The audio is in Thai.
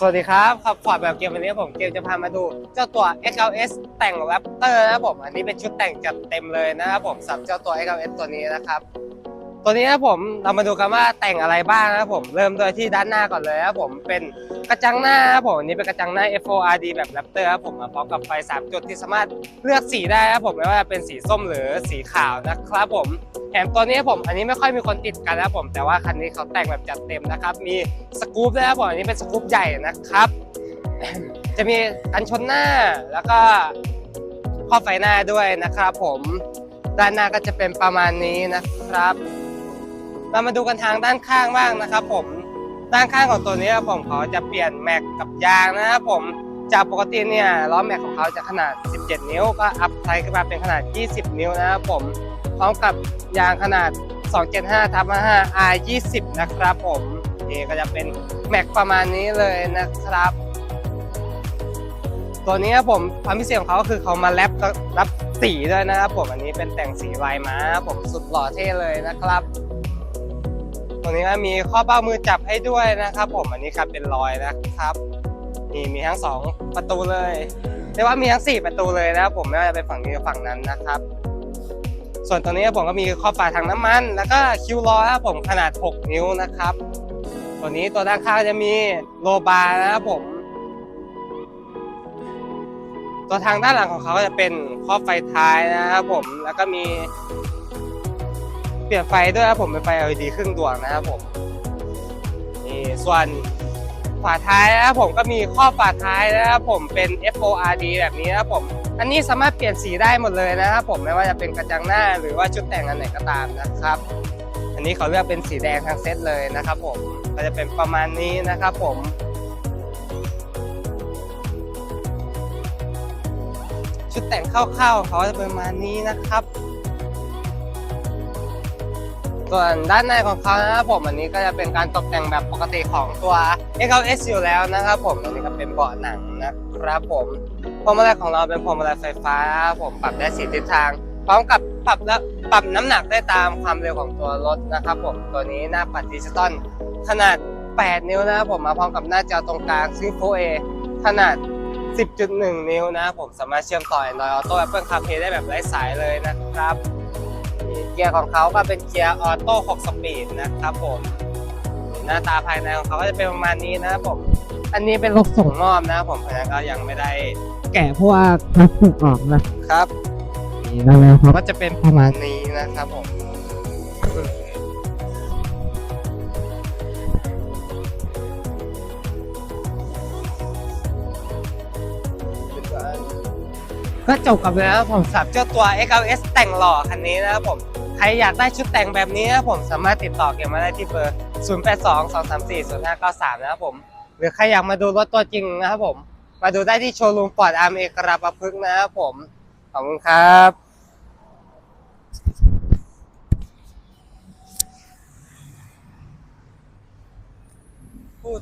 สวัสดีครับขับฟอร์ดแบบเกมวันนี้ผมเกมจะพามาดู เจ้าตัว XLS แต่ง Raptor นะครับผม อันนี้เป็นชุดแต่งจัดเต็มเลยนะครับผมสำหรับเจ้าตัว XLS ตัวนี้นะครับ ตัวนี้นะครับผมเรามาดูกันว่าแต่งอะไรบ้างนะครับผมเริ่มโดยที่ด้านหน้าก่อนเลยนะครับผมเป็นกระจังหน้าครับผมอันนี้เป็นกระจังหน้า F4RD แบบ Raptor ครับผมมาพร้อมกับไฟ 3 จุดที่สามารถเลือกสีได้ครับผมไม่ว่าจะเป็นสีส้มหรือสีขาวนะครับผม แถมตัวนี้ผมอันนี้ไม่ค่อยมีคนติดกันนะผมแต่ว่าคันนี้เขาแต่งแบบจัดเต็มนะครับ มีสกู๊ปด้วยครับผมอันนี้เป็นสกู๊ปใหญ่นะครับ จะมีกันชนหน้าแล้วก็ข้อไฟหน้าด้วยนะครับ ผมด้านหน้าก็จะเป็นประมาณนี้นะครับ เรามาดูกันทางด้านข้างบ้างนะครับ ผมด้านข้างของตัวนี้ครับผมเขาจะเปลี่ยนแม็กกับยางนะครับผม จากปกติเนี่ยล้อแม็กของเขาจะขนาด 17 นิ้ว ก็อัพไซส์ขึ้นมาเป็นขนาด 20 นิ้วนะครับผมพร้อมกับยางขนาด 275ทับ5 R 20 นะครับผมนี่ก็จะเป็นแม็กประมาณนี้เลยนะครับ ตัวนี้ครับผมความพิเศษของเขาคือเขามาแรปรับสีด้วยนะครับผมอันนี้เป็นแต่งสีลายม้าผมสุดหล่อเท่เลยนะครับตรงนี้ก็มีข้อเบ้ามือจับให้ด้วยนะครับ ผมอันนี้ครับเป็นรอยนะครับ นี่มีทั้งสองประตูเลยเรียกว่ามีทั้งสี่ประตูเลยนะครับผมไม่ว่าจะเป็นฝั่งนี้กับฝั่งนั้นนะครับ ส่วนตรงนี้ผมก็มีข้อฝาถังน้ำมัน แล้วก็คิวล้อครับผมขนาด 6 นิ้วนะครับ ตัวนี้ตัวด้านข้างจะมีโลบาร์นะครับผม ตัวทางด้านหลังของเขาจะเป็นข้อไฟท้ายนะครับผมแล้วก็มีเปลี่ยนไฟด้วยครับผมเป็นไฟ LED ครึ่งดวงนะครับผมนี่ส่วน ฝาท้ายนะครับผมก็มีข้อฝาท้ายนะครับผมเป็น FORD แบบนี้นะครับผมอันนี้สามารถเปลี่ยนสีได้หมดเลยนะครับผมไม่ว่าจะเป็นกระจังหน้าหรือว่าชุดแต่งอันไหนก็ตามนะครับ อันนี้เขาเลือกเป็นสีแดงทั้งเซตเลยนะครับ ผมก็จะเป็นประมาณนี้นะครับ ผมชุดแต่งคร่าวๆเขาจะเป็นประมาณนี้นะครับ ส่วนด้านในของเขานะครับผมอันนี้ก็จะเป็นการตกแต่งแบบปกติของตัว XLS อยู่แล้วนะครับผมอันนี้ก็เป็นเบาะหนังนะครับผมพวงมาลัยของเราเป็นพวงมาลัยไฟฟ้า ผมปรับได้สีทิศทาง พร้อมกับปรับและปรับน้ำหนักได้ตามความเร็วของตัวรถนะครับผมตัวนี้หน้าปัดดิจิตอลขนาด 8 นิ้วนะครับผมมาพร้อมกับหน้าจอตรงกลางซึ่ง 4A ขนาด 10.1 นิ้วนะครับผมสามารถเชื่อมต่อ Android Auto Apple CarPlay ได้แบบไร้สายเลยนะครับ กียร์ของเขาก็เป็นเกียร์ออโต้6สปีดนะครับผมหน้าตาภายในของเขาก็จะเป็นประมาณนี้นะครับผม อันนี้เป็นรถส่งมอบนะครับผมเพราะฉะนั้นก็ยังไม่ได้แกะเพราะว่าพลาสติกออกนะครับนี่นั่นแหละเขาก็จะเป็นประมาณนี้นะครับผมก็จบกับแล้วผมสำหรับเจ้าตัว XLS แต่งหล่อคันนี้นะครับผม ใครอยากได้ชุดแต่งแบบนี้นะผมสามารถติดต่อเกี่ยวมาได้ที่เบอร์ 0822340593 นะครับผม หรือใครอยากมาดูรถตัวจริงนะครับผม มาดูได้ที่โชว์รูมฟอร์ดอาร์มเอกราประพฤกษ์นะครับผม ขอบคุณครับพูด